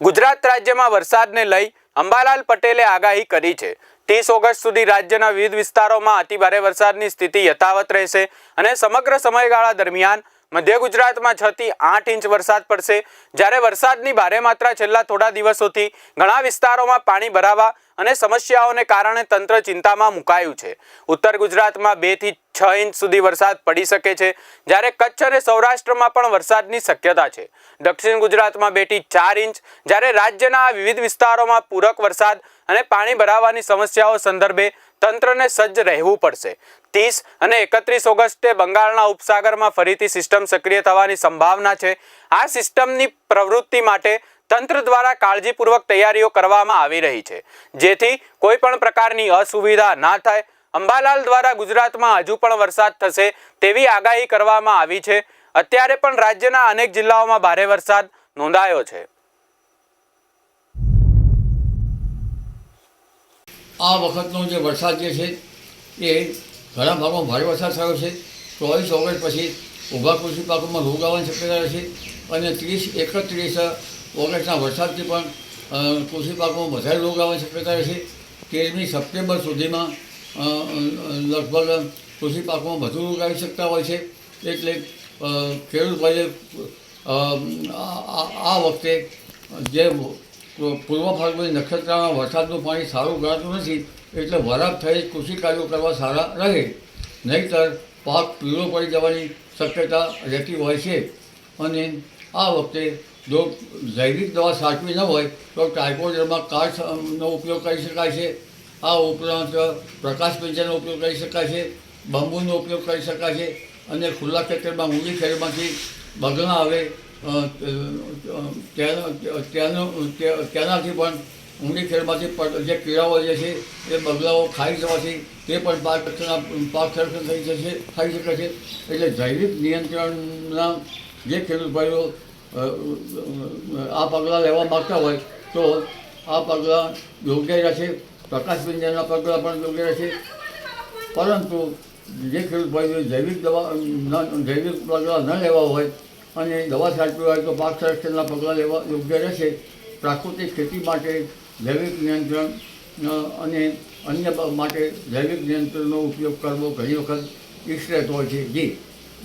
ગુજરાત રાજ્યમાં વરસાદને લઈ અંબાલાલ પટેલે આગાહી કરી છે. ત્રીસ ઓગસ્ટ સુધી રાજ્યના વિવિધ વિસ્તારોમાં અતિભારે વરસાદની સ્થિતિ યથાવત રહેશે અને સમગ્ર સમયગાળા દરમિયાન મધ્ય ગુજરાતમાં છ થી આઠ ઇંચ વરસાદ પડશે. જ્યારે વરસાદની ભારે માત્રા છેલ્લા થોડા દિવસોથી ઘણા વિસ્તારોમાં પાણી ભરાવા અને સમસ્યાઓને કારણે તંત્ર ચિંતામાં મુકાયું છે. ઉત્તર ગુજરાતમાં બેથી છ ઇંચ સુધી વરસાદ પડી શકે છે. જ્યારે કચ્છ અને સૌરાષ્ટ્રમાં પણ વરસાદની શક્યતા છે. દક્ષિણ ગુજરાતમાં બેથી ચાર ઇંચ. જ્યારે રાજ્યના વિવિધ વિસ્તારોમાં પૂરક વરસાદ અને પાણી ભરાવાની સમસ્યાઓ સંદર્ભે તંત્રને સજ્જ રહેવું પડશે. ત્રીસ અને એકત્રીસ ઓગસ્ટે બંગાળના ઉપસાગરમાં ફરીથી સિસ્ટમ સક્રિય થવાની સંભાવના છે. આ સિસ્ટમની પ્રવૃત્તિ માટે તંત્ર દ્વારા કાળજીપૂર્વક તૈયારીઓ કરવામાં આવી રહી છે. જેથી કોઈ પણ પ્રકારની અસુવિધા ના થાય. અંબાલાલ દ્વારા ગુજરાતમાં હજુ પણ વરસાદ થશે તેવી આગાહી કરવામાં આવી છે. અત્યારે પણ રાજ્યના અનેક જિલ્લાઓમાં ભારે વરસાદ નોંધાયો છે. આ વખતનો જે વરસાદ જે છે, એ ઘણા ભાગમાં ભારે વરસાદ થયો છે. ચોવીસ ઓગસ્ટ પછી ઊભા કૃષિ પાકોમાં રોગ આવવાની શક્યતા છે અને ત્રીસ એકત્રીસ ઓગસ્ટના વરસાદથી પણ કૃષિ પાકોમાં વધારે રોગ આવવાની શક્યતા રહે છે તેરમી સપ્ટેમ્બર સુધીમાં લગભગ કૃષિ પાકોમાં વધુ રોગ આવી શકતા હોય છે. એટલે ખેડૂત આ વખતે જે પૂર્વ ફાલ્ગુની નક્ષત્રમાં વરસાદનું પાણી સારું ગણાતું નથી, એટલે વરાપ થઈ કૃષિ કાર્યો કરવા સારા રહે. નહીંતર પાક પીળો પડી જવાની શક્યતા રહેતી હોય છે. અને આ વખતે જો જૈવિક દવા સાચવી ન હોય, તો ટાઇકોડરમાં કાચનો ઉપયોગ કરી શકાય છે. આ ઉપરાંત પ્રકાશ પંચાનો ઉપયોગ કરી શકાય છે, બંબુનો ઉપયોગ કરી શકાય છે, અને ખુલ્લા ખેતરમાં, ઊંડી ખેડમાંથી બગણા આવે તેનાથી પણ ઊંડી ખેડમાંથી જે કીડાઓ જે છે, એ બગલાઓ ખાઈ જવાથી તે પણ પાક પાક સંરક્ષણ થઈ જશે, થઈ શકે છે. એટલે જૈવિક નિયંત્રણના જે ખેડૂત ભાઈઓ આ પગલાં લેવા માગતા હોય તો આ પગલાં યોગ્ય રહેશે. પ્રકાશ પિંજરના પગલાં પણ યોગ્ય રહેશે. પરંતુ જે ખેડૂત ભાઈઓ જૈવિક દવા જૈવિક પગલાં ન લેવા હોય અને દવા છાંટવી હોય તો પાક સંરક્ષણના પગલાં લેવા યોગ્ય રહેશે. પ્રાકૃતિક ખેતી માટે જૈવિક નિયંત્રણ અને અન્ય માટે જૈવિક નિયંત્રણનો ઉપયોગ કરવો ઘણી વખત ઈચ્છ રહેતો હોય છે. જી.